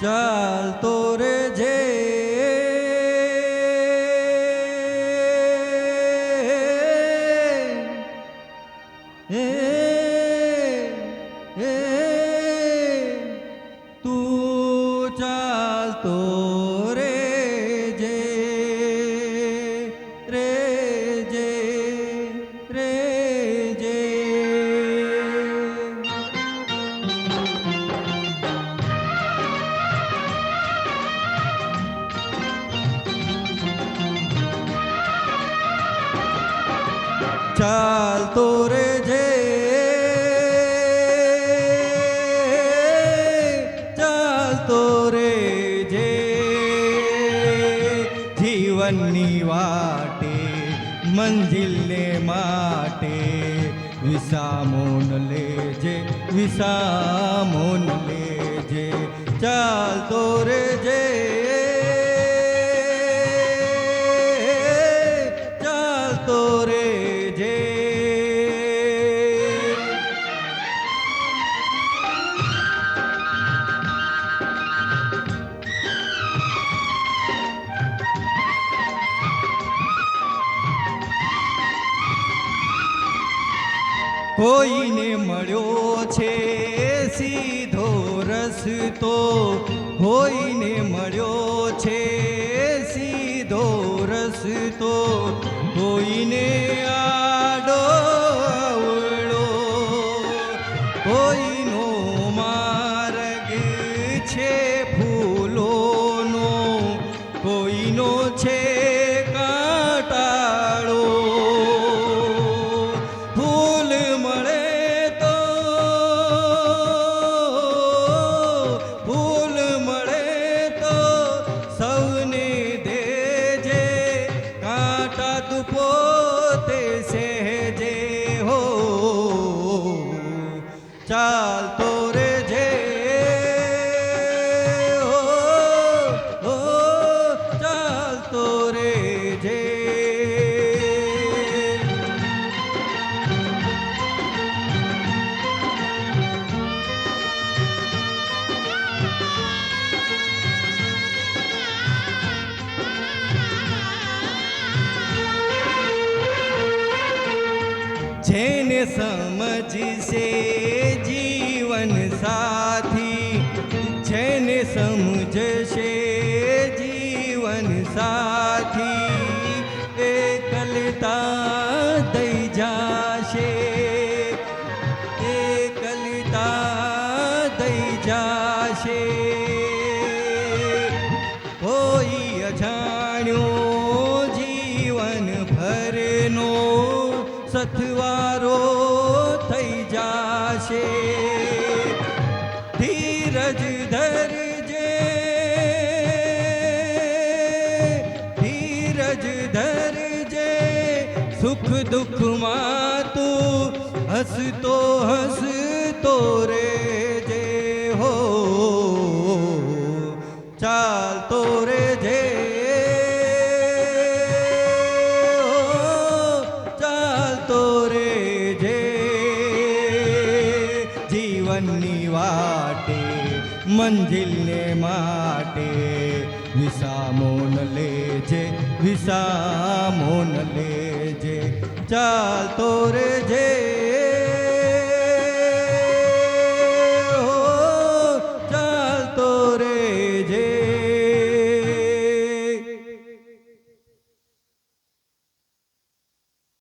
ચાલતો રે જે હે હે તું ચાલતો રે જે ચાલતો રે જે જીવનની વાટે, મંજિલને માટે, વિસામોન લેજે વિસામોન લેજે ચાલતો કોઈને મળ્યો છે સીધો રસ્તો કોઈને મળ્યો છે સીધો રસ્તો કોઈને આડો કોઈનો માર્ગ જેને સમજશે જીવન સાથી. જેને સમજશે જીવન સાથી એકલતા દઈ જાશે. એકલતા દઈ જાશે. કોઈ અજાણ્યો જીવન ભરનો સથવારો જાશે ધીરજ ધરજે. ધીરજ ધરજે. સુખ દુઃખમાં તું હસતો હસતો રે. જીવનની વાટે મંજિલને માટે વિસામો ન લેજે વિસામો ન લેજે. ચાલતો રે જે